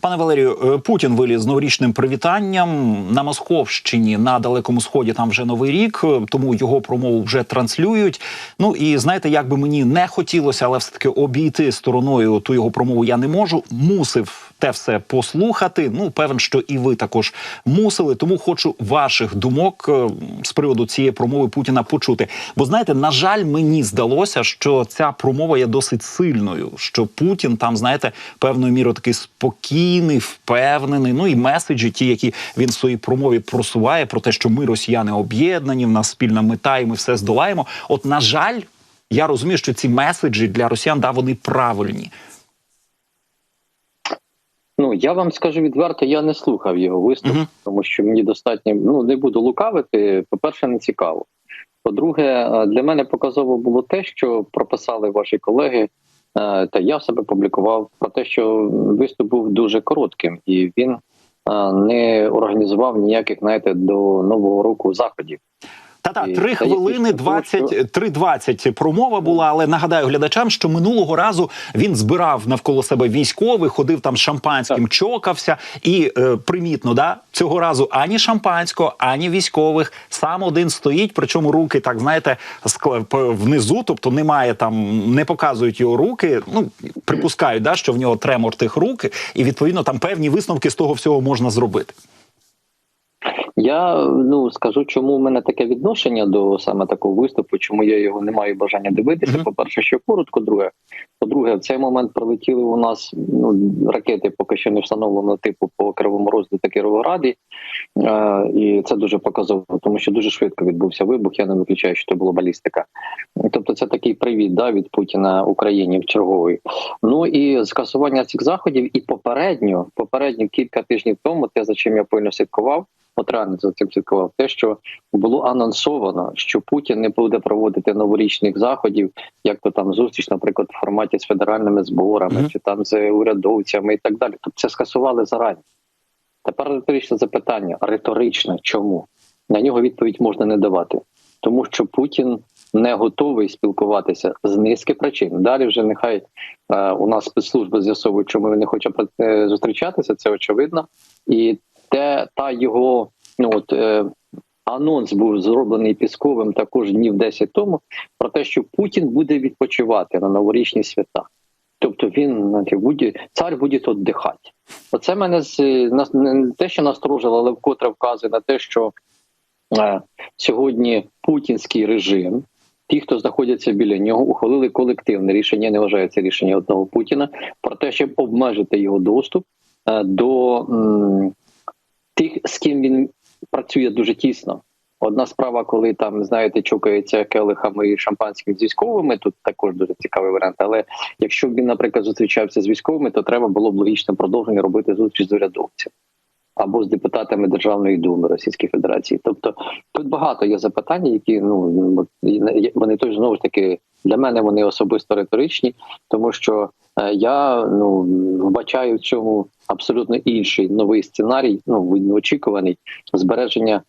Пане Валерію, е, Путін виліз з новорічним привітанням на Московщині на далекому сході. Там вже новий рік, е, тому його промову вже транслюють. Ну і знаєте, як би мені не хотілося, але все таки обійти стороною ту його промову я не можу. Мусив те все послухати. Ну певен, що і ви також мусили. Тому хочу ваших думок е, з приводу цієї промови Путіна почути. Бо знаєте, на жаль, мені здалося, що ця промова є досить сильною. Що Путін там, знаєте, певною мірою такий спокійний, впевнений. Ну і меседжі, ті, які він в своїй промові просуває, про те, що ми росіяни об'єднані, в нас спільна мета, і ми все здолаємо. От, на жаль, я розумію, що ці меседжі для росіян да вони правильні. Ну я вам скажу відверто, я не слухав його виступ, Мгм. тому що мені достатньо ну не буду лукавити. По перше, не цікаво. По-друге, е, для мене показово було те, що прописали ваші колеги, е, та я в себе публікував про те, що виступ був дуже коротким, і він е, не організував ніяких, знаєте, до нового року заходів. Та та три хвилини що- 20, 3.20 промова була, але нагадаю глядачам, що минулого разу він збирав навколо себе військових, ходив там з шампанським, чокався, і е, примітно, да цього разу ані шампанського, ані військових. Сам один стоїть, причому руки так знаєте, внизу, тобто немає там, не показують його руки. Ну припускають, да, що в нього тремор тих рук, і відповідно там певні висновки з того всього можна зробити. Я ну скажу, чому в мене таке відношення до саме такого виступу, чому я його не маю бажання дивитися. Мгм. По перше, що коротко, друге. По-друге, в цей момент прилетіли у нас ну ракети, поки що не встановлено типу по Кривому Розі та Кіровограді, е, і це дуже показово, тому що дуже швидко відбувся вибух. Я не виключаю, що це була балістика. Тобто, це такий привіт да, від Путіна Україні в черговий. Ну і скасування цих заходів, і попередньо, попередньо кілька тижнів тому, те за чим я пильно слідкував. От реально за цим слідкував те, що було анонсовано, що Путін не буде проводити новорічних заходів, як то там зустріч, наприклад, в форматі з федеральними зборами, Мгм. чи там з урядовцями і так далі. Тобто це скасували зарані. Тепер риторичне запитання: риторичне, чому на нього відповідь можна не давати, тому що Путін не готовий спілкуватися з низки причин. Далі вже нехай е, у нас спецслужби з'ясовують, чому він не хоче е, зустрічатися. Це очевидно, і те та його ну от е, анонс був зроблений пісковим також днів 10 тому про те, що Путін буде відпочивати на новорічні свята. Тобто він буде цар буде віддихати. Оце мене з нас не те, що насторожило, але вкотре вказує на те, що е, сьогодні путінський режим, ті, хто знаходяться біля нього, ухвалили колективне рішення. Не вважаю рішення одного Путіна про те, щоб обмежити його доступ е, до тих, з ким він працює дуже тісно. Одна справа, коли там знаєте, чокається келихами і шампанським з військовими, тут також дуже цікавий варіант. Але якщо б він, наприклад, зустрічався з військовими, то треба було б логічним продовження робити зустріч з урядовцями або з депутатами Державної думи Російської Федерації. Тобто тут багато є запитань, які ну вони теж знову ж таки для мене вони особисто риторичні, тому що е, я ну вбачаю в цьому абсолютно інший новий сценарій, ну очікуваний збереження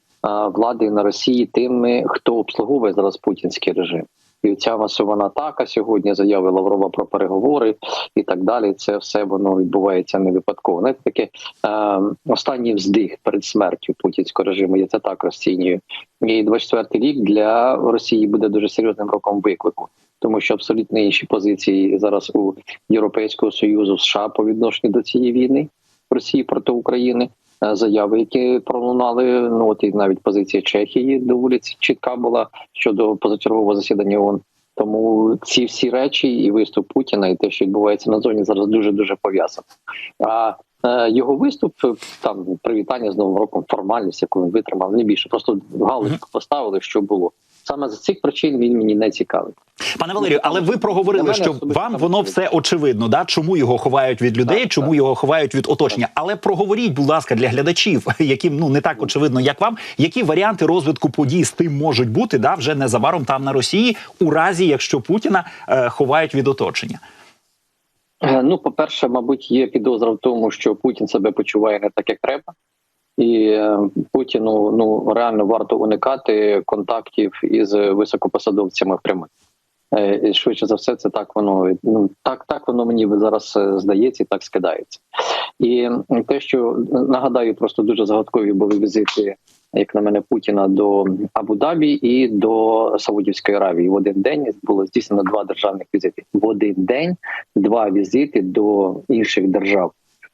влади на Росії тими, хто обслуговує зараз путінський режим. І ця масована атака сьогодні, заяви Лаврова про переговори і так далі. Це все воно відбувається не випадково. Знаєте, таке е, останній вздих перед смертю путінського режиму. Я це так розцінюю. І 24-й рік для Росії буде дуже серйозним роком виклику, тому що абсолютно інші позиції зараз у Європейського союзу США по відношенню до цієї війни Росії проти України. Е, Заяви, які пролунали, ну от і навіть позиція Чехії доволі чітка була щодо позачергового засідання ООН. Тому ці всі речі, і виступ Путіна, і те, що відбувається на зоні, зараз дуже дуже пов'язано. А е, його виступ там привітання з новим роком, формальність, яку він витримав, не більше. Просто галочку поставили, що було. Саме з цих причин він мені не цікавий. Пане Валерію, але ви проговорили, що вам воно все очевидно, да чому його ховають від людей, Так, чому так. його ховають від оточення. Але проговоріть, будь ласка, для глядачів, яким ну не так очевидно, як вам, які варіанти розвитку подій з тим можуть бути, да вже незабаром там на Росії, у разі якщо Путіна е, ховають від оточення. Е, Ну, по-перше, мабуть, є підозра в тому, що Путін себе почуває не так, як треба, і е, Путіну ну реально варто уникати контактів із високопосадовцями прямих. Е, і Швидше за все, це так воно ну так, так воно мені зараз е, здається, і так скидається. І те, що нагадаю, просто дуже загадкові були візити, як на мене, Путіна до Абу-Дабі і до Саудівської Аравії. В один день було здійснено два державних візити. В один день два візити до інших держав.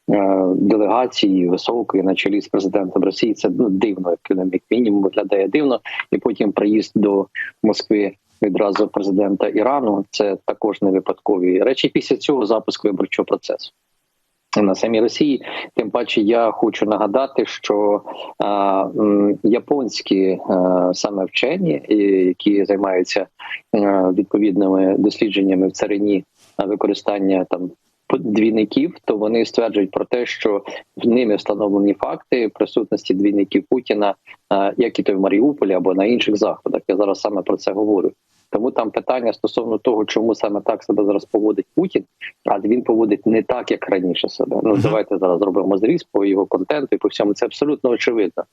Е, Делегації високої на чолі з президентом Росії це ну дивно, як мінімум виглядає дивно, і потім приїзд до Москви відразу президента Ірану. Це також не випадкові речі. Після цього запуск виборчого процесу на самій Росії. Тим паче, я хочу нагадати, що а, м, японські а, саме вчені, які займаються а, відповідними дослідженнями в царині використання там. Двійників, то вони стверджують про те, що в ними встановлені факти присутності двійників Путіна, як і то в Маріуполі або на інших заходах. Я зараз саме про це говорю. Тому там питання стосовно того, чому саме так себе зараз поводить Путін, а він поводить не так, як раніше себе. Ну давайте зараз зробимо зріз по його контенту і по всьому. Це абсолютно очевидно.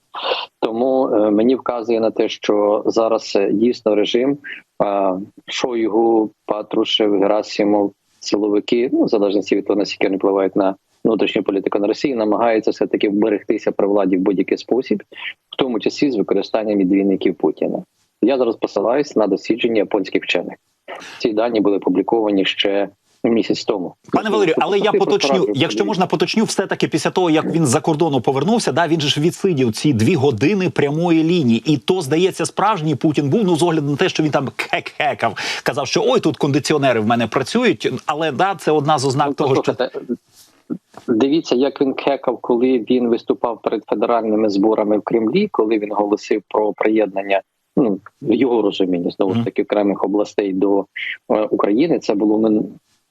Тому е, мені вказує на те, що зараз е, дійсно режим е, Шойгу, Патрушев, Герасимов, силовики, ну в залежності від того, наскільки вони впливають на внутрішню політику на Росії, намагаються все таки вберегтися при владі в будь-який спосіб, в тому числі з використанням відвійників Путіна. Я зараз посилаюсь на дослідження японських вчених. Ці дані були опубліковані ще місяць тому. Пане Валерію, але я Тобто, поточню, якщо можна, поточню, все таки після того, як він за кордону повернувся, да він же ж відсидів ці дві години прямої лінії, і то здається, справжній Путін був ну з огляду на те, що він там хек-хекав, казав, що ой, тут кондиціонери в мене працюють. Але да, це одна з ознак Ну, того, що Дивіться, як він кекав, коли він виступав перед федеральними зборами в Кремлі, коли він оголосив про приєднання. Ну в його розумінні знову ж таки окремих областей до е, України. Це було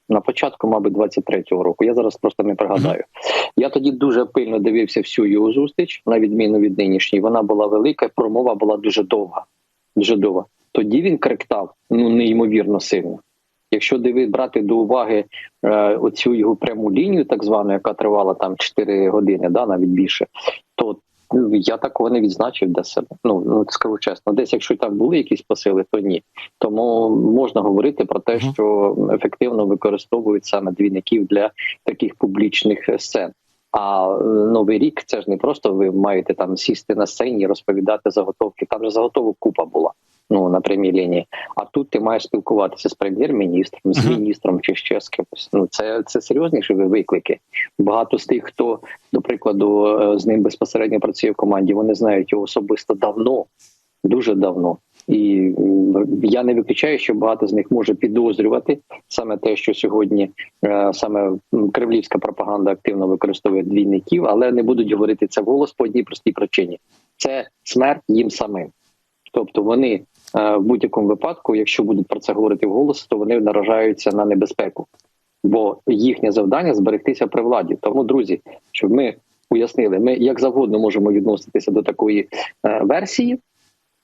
на початку, мабуть, 23-го року. Я зараз просто не пригадаю. Я тоді дуже пильно дивився всю його зустріч, на відміну від нинішньої. Вона була велика, промова була дуже довга. Дуже довга. Тоді він кректав ну неймовірно сильно. Якщо диви брати до уваги е, оцю його пряму лінію, так звану, яка тривала там 4 години, да навіть більше, то я такого не відзначив для себе. Ну ну скажу чесно, десь якщо там були якісь посили, то ні. Тому можна говорити про те, що ефективно використовують саме двійників для таких публічних сцен. А новий рік це ж не просто ви маєте там сісти на сцені і розповідати заготовки. Там же заготовок купа була. Ну на прямій лінії. А тут ти маєш спілкуватися з прем'єр-міністром, з міністром чи ще з кимось. Ну це це серйозніші виклики. Багато з тих, хто до прикладу е, з ним безпосередньо працює в команді, вони знають його особисто давно, дуже давно. І я не виключаю, що багато з них може підозрювати саме те, що сьогодні е, саме кремлівська пропаганда активно використовує двійників, але не будуть говорити це вголос по одній простій причині: це смерть їм самим. Тобто вони в будь-якому випадку, якщо будуть про це говорити вголос, то вони наражаються на небезпеку, бо їхнє завдання зберегтися при владі. Тому, друзі, щоб ми уяснили, ми як завгодно можемо відноситися до такої е, версії,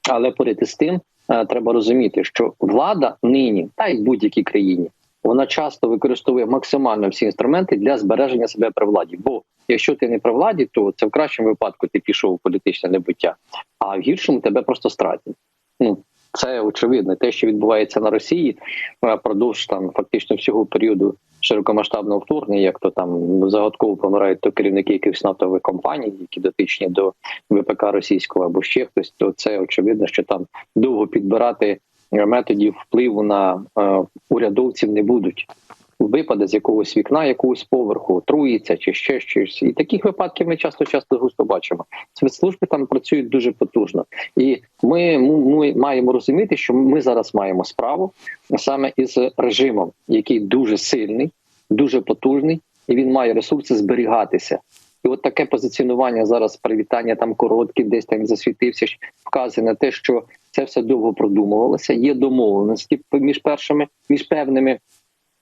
але поряд із тим е, треба розуміти, що влада нині, та й в будь-якій країні, вона часто використовує максимально всі інструменти для збереження себе при владі. Бо якщо ти не при владі, то це в кращому випадку ти пішов у політичне небуття, а в гіршому тебе просто стратять. Ну це очевидно. Те, що відбувається на Росії, е, продовж там фактично всього періоду широкомасштабного вторгнення, як то там загадково помирають то керівники якихось нафтових компаній, які дотичні до ВПК російського або ще хтось, то це очевидно, що там довго підбирати методів впливу на е, урядовців не будуть. Випаде з якогось вікна, якогось поверху, отруїться чи ще щось. І таких випадків ми часто часто густо бачимо. Спецслужби там працюють дуже потужно, і ми, ми маємо розуміти, що ми зараз маємо справу саме із режимом, який дуже сильний, дуже потужний, і він має ресурси зберігатися. І от таке позиціонування зараз, привітання там короткі, десь там засвітився, вказує на те, що це все довго продумувалося. Є домовленості між першими, між певними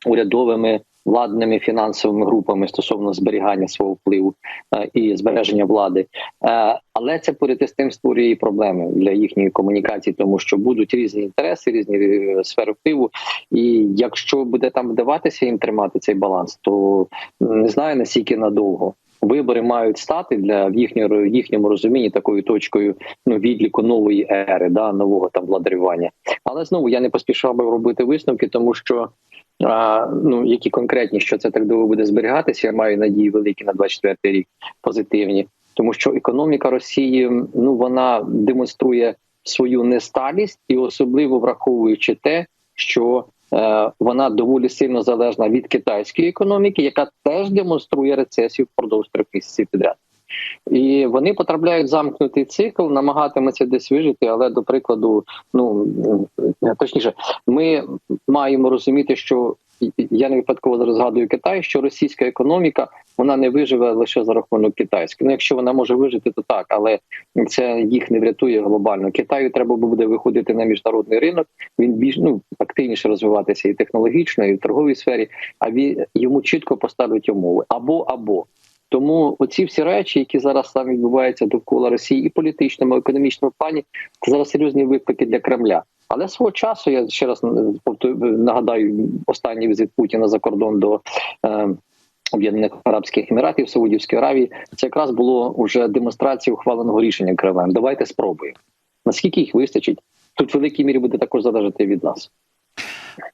урядовими владними фінансовими групами стосовно зберігання свого впливу е, і збереження влади. Е, але це поряд із тим створює і проблеми для їхньої комунікації, тому що будуть різні інтереси, різні е, сфери впливу. І якщо буде там вдаватися їм тримати цей баланс, то не знаю наскільки надовго. вибори мають стати для в їхньому їхньому розумінні такою точкою ну відліку нової ери, да нового там владарювання. Але знову я не поспішав би робити висновки, тому що а, ну які конкретні, що це так довго буде зберігатися. Я маю надії великі на 24 рік позитивні, тому що економіка Росії ну вона демонструє свою несталість і особливо враховуючи те, що е, вона доволі сильно залежна від китайської економіки, яка теж демонструє рецесію впродовж трьох місяців підряд. І вони потрапляють в замкнутий цикл, намагатимуться десь вижити. Але до прикладу, ну точніше, ми маємо розуміти, що я не випадково зараз згадую Китай, що російська економіка вона не виживе лише за рахунок китайської. Ну, якщо вона може вижити, то так, але це їх не врятує глобально. Китаю треба буде виходити на міжнародний ринок. Він більш ну активніше розвиватися і технологічно, і в торговій сфері. А він йому чітко поставлять умови або або. Тому оці всі речі, які зараз там відбуваються довкола Росії, і політичному, і економічному плані, це зараз серйозні виклики для Кремля. Але свого часу я ще раз нагадаю останній візит Путіна за кордон до е, Об'єднаних Арабських Еміратів, Саудівської Аравії. Це якраз було вже демонстрація ухваленого рішення Кремлем. Давайте спробуємо. Наскільки їх вистачить? Тут в великій мірі буде також залежати від нас.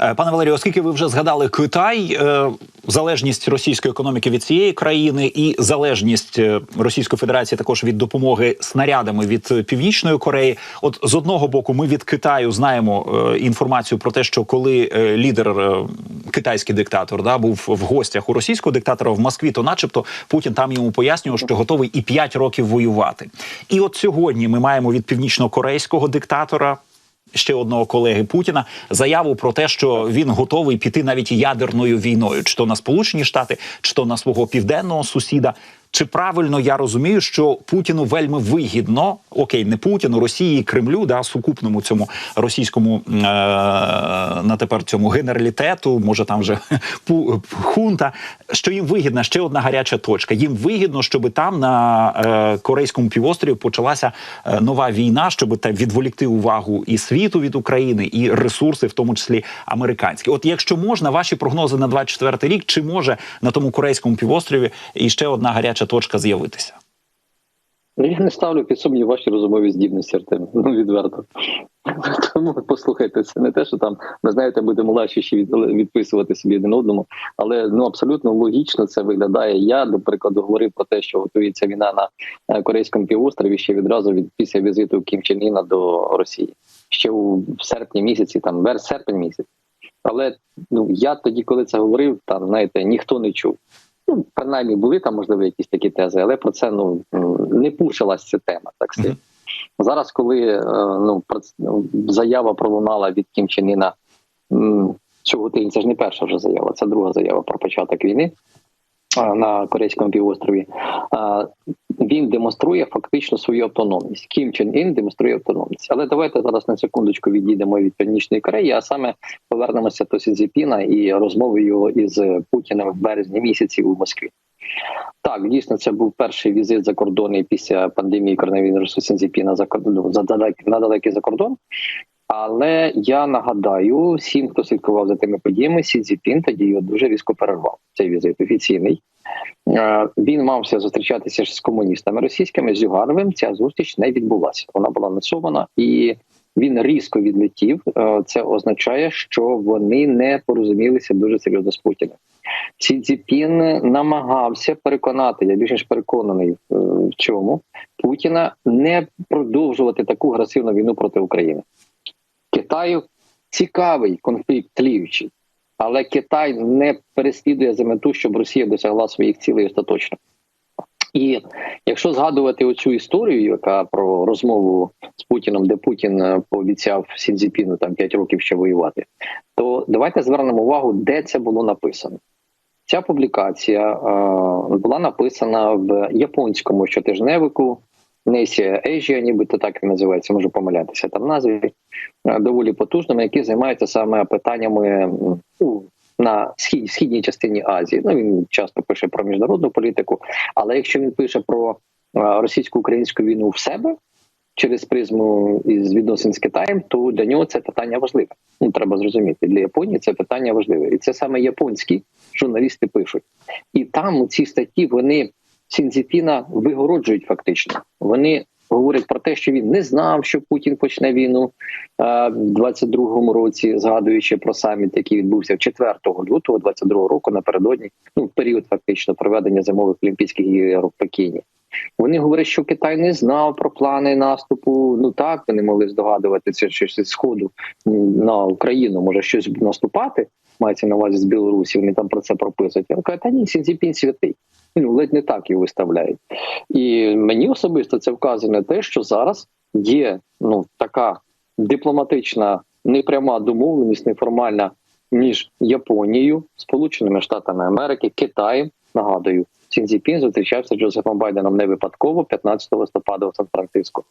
Е, Пане Валерію, оскільки ви вже згадали Китай, е, залежність російської економіки від цієї країни і залежність е, Російської Федерації також від допомоги снарядами від Північної Кореї. От з одного боку, ми від Китаю знаємо інформацію про те, що коли лідер китайський диктатор да був в гостях у російського диктатора в Москві, то, начебто, Путін там йому пояснював, що готовий і 5 років воювати. І от сьогодні ми маємо від північно-корейського диктатора ще одного колеги Путіна заяву про те, що він готовий піти навіть ядерною війною, чи то на Сполучені Штати, чи то на свого південного сусіда. Чи правильно я розумію, що Путіну вельми вигідно, окей, не Путіну, Росії, Кремлю, да сукупному цьому російському е- на тепер цьому генералітету, може там вже хунта, що їм вигідна ще одна гаряча точка. Їм вигідно, щоб там на е- корейському півострові почалася е нова війна, щоб те відволікти увагу і світу від України, і ресурси, в тому числі американські. От якщо можна, ваші прогнози на 24 рік, чи може на тому корейському півострові і ще одна гаряча точка з'явитися? Ну, я не ставлю під сумнів ваші розумові здібності, Артем. Ну відверто. Тому послухайте, це не те, що там ви знаєте, будемо від, відписувати собі один одному, але ну абсолютно логічно це виглядає. Я до прикладу говорив про те, що готується війна на е, корейському півострові ще відразу від після візиту Кім Чен Іна до Росії ще у серпні місяці, там вер серпень місяць. Але ну я тоді, коли це говорив, там знаєте, ніхто не чув. Ну, принаймні були там, можливо, якісь такі тези, але про це ну не пушилась ця тема. Так. Mm-hmm. зараз, коли е, ну заява пролунала від Кім Чен Іна цього тижня, це ж не перша вже заява, це друга заява про початок війни на Корейському півострові. Він демонструє фактично свою автономність. Кім Чен Ін демонструє автономність. Але давайте зараз на секундочку відійдемо від Північної Кореї, а саме повернемося до Сідзіпіна і розмови його із Путіним в березні місяці у Москві. Так, дійсно, це був перший візит за кордон після пандемії коронавірусу Сінзіпіна за кордон за далекий на далекий за кордон. Але я нагадаю всім, хто слідкував за тими подіями, Сі Цзіпін тоді його дуже різко перервав цей візит офіційний. Е, він мався зустрічатися з комуністами російськими з Зюгановим. Ця зустріч не відбулася. Вона була насована і він різко відлетів. Е, це означає, що вони не порозумілися дуже серйозно з Путіним. Сі Цзіпін намагався переконати, я більш ніж переконаний е, в чому Путіна не продовжувати таку агресивну війну проти України. Китаю цікавий конфлікт тліючий, але Китай не переслідує за мету, щоб Росія досягла своїх цілей остаточно. І якщо згадувати оцю історію, яка про розмову з Путіном, де Путін е, пообіцяв Сінзіпіну там 5 років ще воювати, то давайте звернемо увагу, де це було написано. Ця публікація е, була написана в японському щотижневику Несія Ейжія, нібито так і називається, можу помилятися там назві е, доволі потужними, які займаються саме питаннями ну, на схід, східній частині Азії. Ну він часто пише про міжнародну політику. Але якщо він пише про е, російсько-українську війну в себе через призму із відносин з Китаєм, то для нього це питання важливе. Ну треба зрозуміти для Японії. Це питання важливе, і це саме японські журналісти пишуть. І там у цій статті вони Сінзіпіна вигороджують фактично. Вони говорять про те, що він не знав, що Путін почне війну е, в 22-му році, згадуючи про саміт, який відбувся 4 лютого 22-го року напередодні, ну в період фактично проведення зимових олімпійських ігор в Пекіні. Вони говорять, що Китай не знав про плани наступу. Ну так вони могли здогадуватися, що з сходу на Україну може щось наступати. Мається на увазі з Білорусі. Вони там про це прописують. Я кажу, та ні, Сінціпін святий. Ну ледь не так його виставляють. І мені особисто це вказує на те, що зараз є ну така дипломатична непряма домовленість, неформальна між Японією, Сполученими Штатами Америки, Китаєм. Нагадую, Сінзіпін зустрічався з Джозефом Байденом не випадково 15 листопада в Сан-Франциско.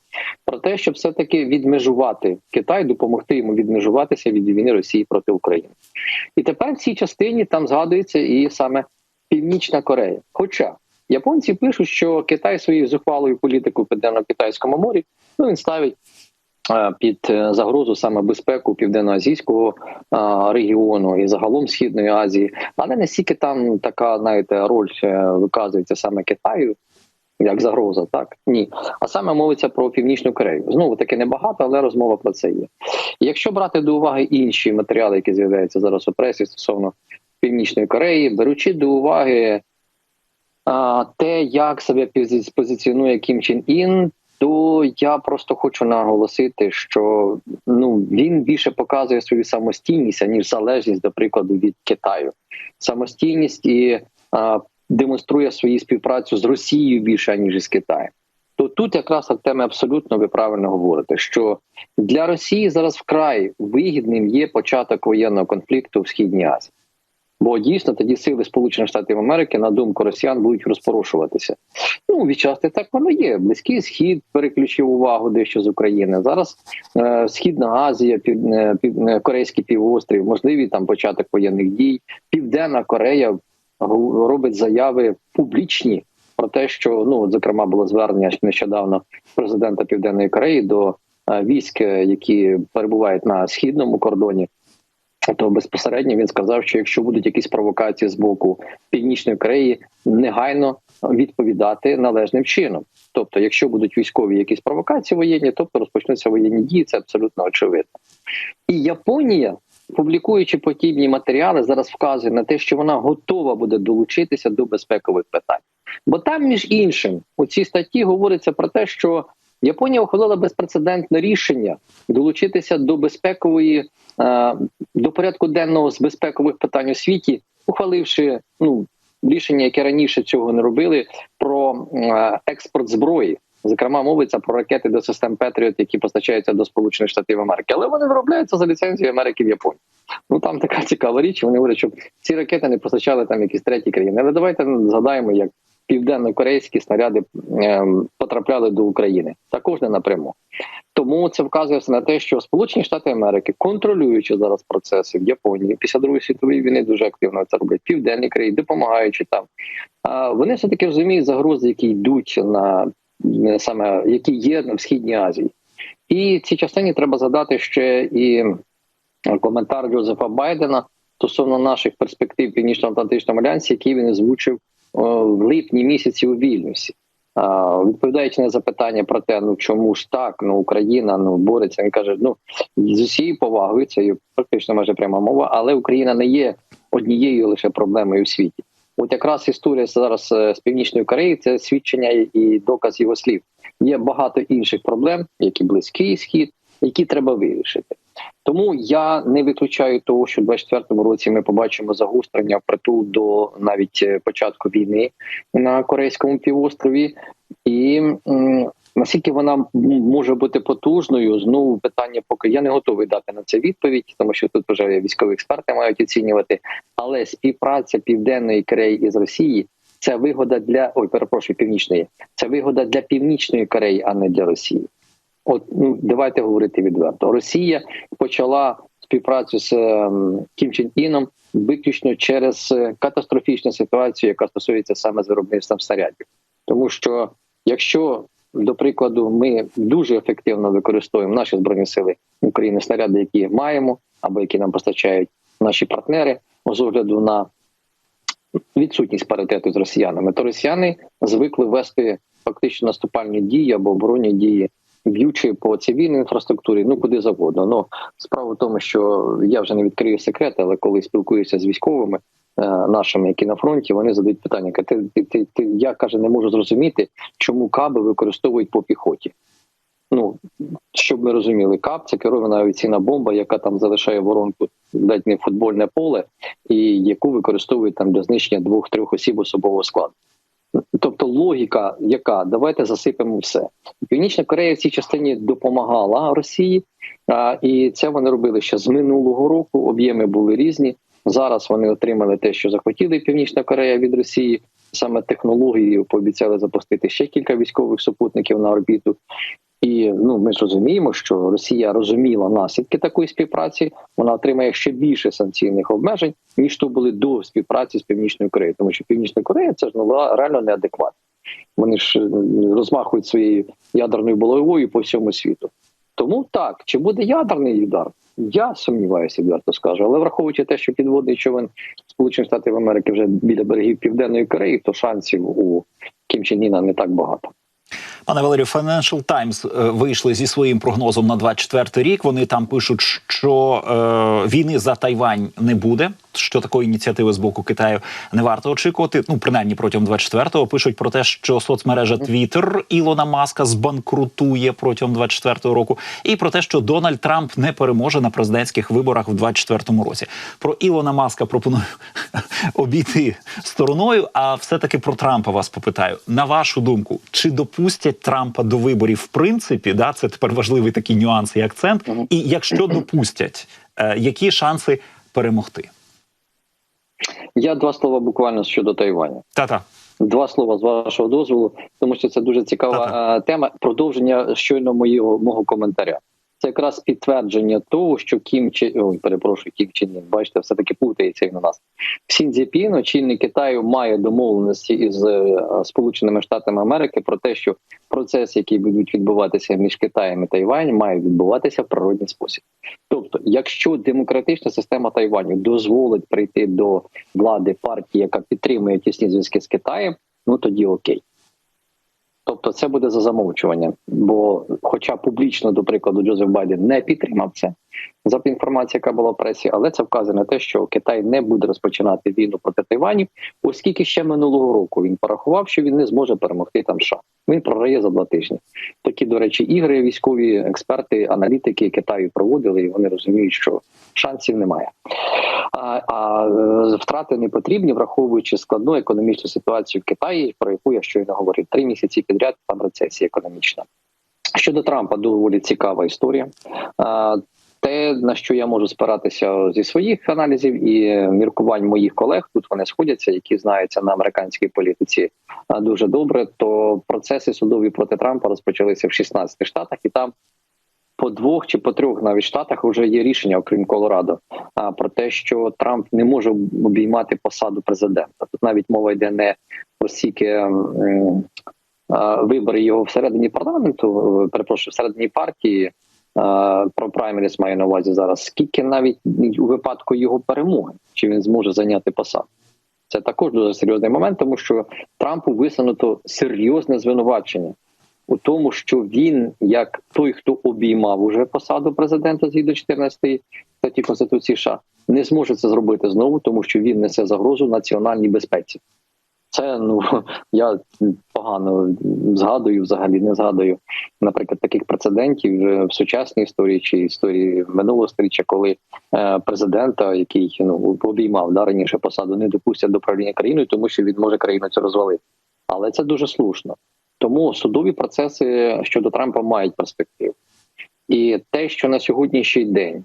Про те, щоб все таки відмежувати Китай, допомогти йому відмежуватися від війни Росії проти України. І тепер в цій частині там згадується і саме Північна Корея. Хоча японці пишуть, що Китай своєю зухвалою політикою південно-китайському морі ну він ставить е, під е, загрозу саме безпеку південноазійського е, регіону і загалом східної Азії, але не стільки там така знаєте, роль виказується саме Китаю. Як загроза, так ні, а саме мовиться про північну Корею. Знову таки небагато, але розмова про це є. Якщо брати до уваги інші матеріали, які з'являються зараз у пресі стосовно Північної Кореї, беручи до уваги а, те, як себе позиціонує Кім Чен Ін, то я просто хочу наголосити, що ну він більше показує свою самостійність, аніж залежність, до прикладу, від Китаю. Самостійність і а, демонструє свою співпрацю з Росією більше аніж із Китаєм. То тут якраз Артеме абсолютно ви правильно говорите, що для Росії зараз вкрай вигідним є початок воєнного конфлікту в східній Азії. Бо дійсно тоді сили Сполучених Штатів Америки на думку Росіян будуть розпорошуватися. Ну відчасти так воно є. Близький схід переключив увагу дещо з України. Зараз е, Східна Азія, пів, е, пів, е, Корейський півострів, можливі там початок воєнних дій. Південна Корея робить заяви публічні про те, що ну зокрема було звернення нещодавно президента Південної Кореї до е, військ, які перебувають на східному кордоні. То безпосередньо він сказав, що якщо будуть якісь провокації з боку Північної Кореї, негайно відповідати належним чином. Тобто, якщо будуть військові якісь провокації воєнні, тобто розпочнуться воєнні дії, це абсолютно очевидно. І Японія, публікуючи подібні матеріали, зараз вказує на те, що вона готова буде долучитися до безпекових питань. Бо там, між іншим, у цій статті говориться про те, що Японія ухвалила безпрецедентне рішення долучитися до безпекової е, до порядку денного з безпекових питань у світі, ухваливши ну рішення, яке раніше цього не робили, про е, експорт зброї. Зокрема, мовиться про ракети до систем Петріот, які постачаються до Сполучених Штатів Америки, але вони виробляються за ліцензією Америки в Японії. Ну там така цікава річ. Вони говорять, щоб ці ракети не постачали там якісь треті країни. Але давайте згадаємо, як південно-корейські снаряди ем, потрапляли до України, також не напряму. Тому це вказує на те, що Сполучені Штати Америки, контролюючи зараз процеси в Японії після другої світової війни, дуже активно це роблять південні країни, допомагаючи там. Вони все таки розуміють загрози, які йдуть на е, саме які є в східній Азії, і цій частині треба задати ще і коментар Джозефа Байдена стосовно наших перспектив північно-атлантичному альянсі, який він озвучив в липні місяці у Вільнюсі. Відповідаючи на запитання про те, ну чому ж так, ну Україна ну бореться. Він каже: ну з усією повагою, це практично майже пряма мова, але Україна не є однією лише проблемою у світі. От якраз історія зараз е, з північної Кореї це свідчення і доказ його слів. Є багато інших проблем, які близький схід, які треба вирішити. Тому я не виключаю того, що в 24-му році ми побачимо загострення впритул до навіть е, початку війни на корейському півострові, і наскільки вона може бути потужною, знову питання, поки я не готовий дати на це відповідь, тому що тут вже військові експерти мають оцінювати. Але співпраця південної Кореї із Росії це вигода для ой, перепрошую, північної. Це вигода для північної Кореї, а не для Росії. От ну давайте говорити відверто. Росія почала співпрацю з ем, Кім Чен Іном виключно через е, катастрофічну ситуацію, яка стосується саме з виробництвом снарядів. Тому що якщо до прикладу ми дуже ефективно використовуємо наші збройні сили України снаряди, які маємо або які нам постачають наші партнери, з огляду на відсутність паритету з росіянами, то росіяни звикли вести фактично наступальні дії або оборонні дії, б'ючи по цивільній інфраструктурі, ну куди завгодно. Ну справа в тому, що я вже не відкрию секрет, але коли спілкуюся з військовими е, нашими, які на фронті, вони задають питання: ти, ти, ти, ти я каже, не можу зрозуміти, чому каби використовують по піхоті. Ну щоб ми розуміли, кап це керована авіаційна бомба, яка там залишає воронку ледь не футбольне поле, і яку використовують там для знищення двох-трьох осіб особового складу. Тобто логіка, яка давайте засипемо все. Північна Корея в цій частині допомагала Росії, а, і це вони робили ще з минулого року. Об'єми були різні. Зараз вони отримали те, що захотіли Північна Корея від Росії. Саме технології пообіцяли запустити ще кілька військових супутників на орбіту. І ну ми ж розуміємо, що Росія розуміла наслідки такої співпраці. Вона отримає ще більше санкційних обмежень ніж то були до співпраці з північною Кореєю, тому що Північна Корея це ж ну реально неадекватно. Вони ж розмахують своєю ядерною булавою по всьому світу. Тому так чи буде ядерний удар? Я сумніваюся, відверто скажу, але враховуючи те, що підводний човен Сполучених Штатів Америки вже біля берегів Південної Кореї, то шансів у Кім Чен Іна не так багато. Пане Валерію, Financial Times е, вийшли зі своїм прогнозом на 24 рік. Вони там пишуть, що е, війни за Тайвань не буде. Що такої ініціативи з боку Китаю не варто очікувати. Ну принаймні протягом 24-го пишуть про те, що соцмережа Twitter Ілона Маска збанкрутує протягом 24-го року, і про те, що Дональд Трамп не переможе на президентських виборах в 24-му році. Про Ілона Маска пропоную обійти стороною. А все таки про Трампа вас попитаю. На вашу думку, чи допустять Трампа до виборів в принципі? Да, це тепер важливий такий нюанс і акцент. І якщо допустять, е, які шанси перемогти? Я два слова буквально щодо Тайваня. Та-та. Два слова з вашого дозволу, тому що це дуже цікава Та-та. е, тема. Продовження щойно моєго мого коментаря. Це якраз підтвердження того, що Кім Чен... Ой, перепрошую, Кім Чен Ін, бачите, все таки плутається він у нас. Сін Цзіпін, очільник Китаю, має домовленості із е, Сполученими Штатами Америки про те, що процеси, які будуть відбуватися між Китаєм і Тайванем, мають відбуватися в природній спосіб. Тобто, якщо демократична система Тайваню дозволить прийти до влади партії, яка підтримує тісні зв'язки з Китаєм, ну тоді окей. Тобто це буде за замовчуванням, бо, хоча публічно, до прикладу, Джозеф Байден не підтримав це за інформацією, яка була в пресі, але це вказує на те, що Китай не буде розпочинати війну проти Тайваню, оскільки ще минулого року він порахував, що він не зможе перемогти там США. Він програє за два тижні. Такі, до речі, ігри військові експерти, аналітики Китаю проводили, і вони розуміють, що шансів немає. А, а е, втрати не потрібні, враховуючи складну економічну ситуацію в Китаї, про яку я щойно говорив. Три місяці підряд там рецесія економічна. Щодо Трампа, доволі цікава історія. Те, на що я можу спиратися зі своїх аналізів і міркувань моїх колег, тут вони сходяться, які знаються на американській політиці дуже добре. То процеси судові проти Трампа розпочалися в 16 штатах, і там по двох чи по трьох навіть штатах вже є рішення, окрім Колорадо, а про те, що Трамп не може обіймати посаду президента. Тут навіть мова йде не про стільки вибори його всередині парламенту, е, перепрошую, всередині партії. Про праймеріс маю на увазі зараз. Скільки навіть у випадку його перемоги, чи він зможе зайняти посаду? Це також дуже серйозний момент, тому що Трампу висунуто серйозне звинувачення у тому, що він, як той, хто обіймав уже посаду президента згідно 14 статті Конституції США, не зможе це зробити знову, тому що він несе загрозу національній безпеці. Це ну я погано згадую, взагалі не згадую, наприклад, таких прецедентів в сучасній історії чи історії минулого сторіччя, коли е, президента, який ну обіймав да, раніше посаду, не допустять до правління країною, тому що він може країну цю розвалити. Але це дуже слушно. Тому судові процеси щодо Трампа мають перспективу. І те, що на сьогоднішній день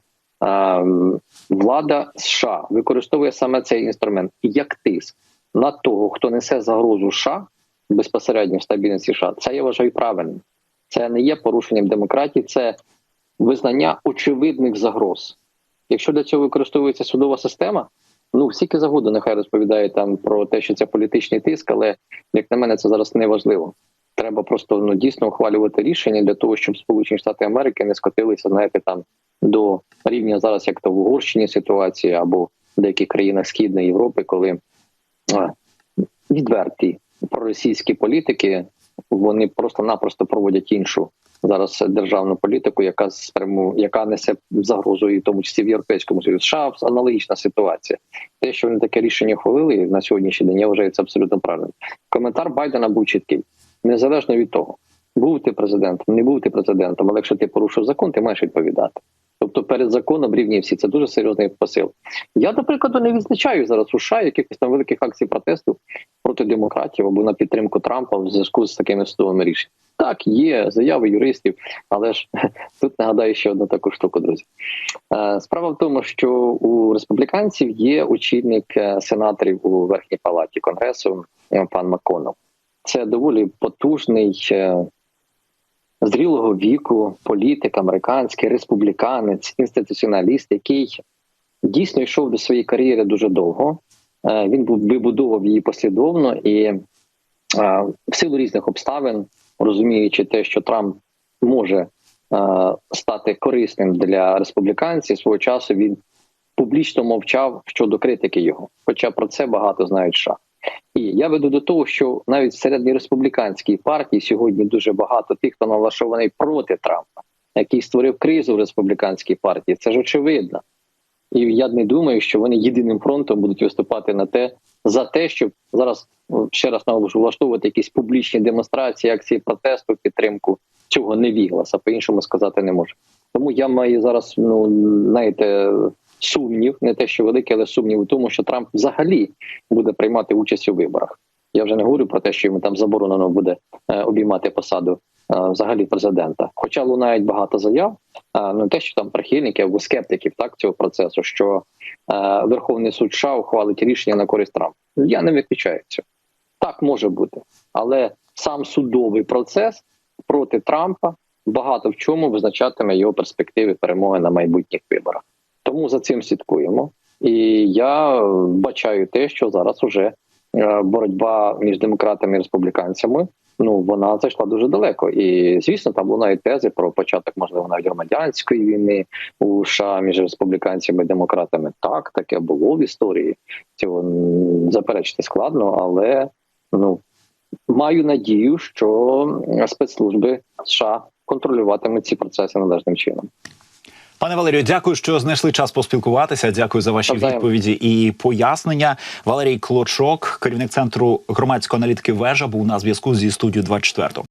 влада США використовує саме цей інструмент як тиск на того, хто несе загрозу США безпосередньо в стабільності США, це я вважаю правильним. Це не є порушенням демократії, це визнання очевидних загроз. Якщо для цього використовується судова система, ну всіки завгодно нехай розповідають там про те, що це політичний тиск, але як на мене, це зараз не важливо. Треба просто ну дійсно ухвалювати рішення для того, щоб Сполучені Штати Америки не скотилися, знаєте, там до рівня зараз, як то в Угорщині ситуації або в деяких країнах Східної Європи, коли е, відверті проросійські політики, вони просто-напросто проводять іншу зараз державну політику, яка спряму, яка несе загрозу, і в тому числі в європейському союзі. США аналогічна ситуація. Те, що вони таке рішення ухвалили на сьогоднішній день, я вважаю це абсолютно правильно. Коментар Байдена був чіткий, незалежно від того, був ти президентом, не був ти президентом, але якщо ти порушив закон, ти маєш відповідати. Тобто перед законом рівні всі це дуже серйозний посил. Я, до прикладу, не відзначаю зараз у США якихось там великих акцій протесту проти демократів або на підтримку Трампа в зв'язку з такими судовими рішеннями. Так, є заяви юристів, але ж тут нагадаю ще одну таку штуку, друзі. Е, Справа в тому, що у республіканців є очільник е, сенаторів у верхній палаті конгресу е, пан Маконов. Це доволі потужний е, зрілого віку політик, американський республіканець, інституціоналіст, який дійсно йшов до своєї кар'єри дуже довго. Е, Він вибудовував її послідовно і е, в силу різних обставин, розуміючи те, що Трамп може стати корисним для республіканців, свого часу він публічно мовчав щодо критики його. Хоча про це багато знають США. І я веду до того, що навіть всередині республіканської партії сьогодні дуже багато тих, хто налаштований проти Трампа, який створив кризу в республіканській партії. Це ж очевидно. І я не думаю, що вони єдиним фронтом будуть виступати на те за те, щоб зараз ну, ще раз наголошу влаштовувати якісь публічні демонстрації, акції протесту, підтримку цього невігласа, по іншому сказати не можу. Тому я маю зараз, ну знаєте, сумнів, не те, що великий, але сумнів у тому, що Трамп взагалі буде приймати участь у виборах. Я вже не говорю про те, що йому там заборонено буде е, обіймати посаду е, взагалі президента. Хоча лунають багато заяв, не те, що там прихильників або скептиків так цього процесу, що е, Верховний суд США ухвалить рішення на користь Трампа. Я не виключаю цього. Так може бути, але сам судовий процес проти Трампа багато в чому визначатиме його перспективи перемоги на майбутніх виборах. Тому за цим слідкуємо. І я бачаю те, що зараз уже е, боротьба між демократами і республіканцями. Ну вона зайшла дуже далеко, і звісно, там лунають тези про початок, можливо, навіть громадянської війни у США між республіканцями і демократами. Так, таке було в історії. Цього заперечити складно, але ну маю надію, що спецслужби США контролюватимуть ці процеси належним чином. Пане Валерію, дякую, що знайшли час поспілкуватися. Дякую за ваші Добре. відповіді і пояснення. Валерій Клочок, керівник центру громадської аналітики вежа, був на зв'язку зі студією 24.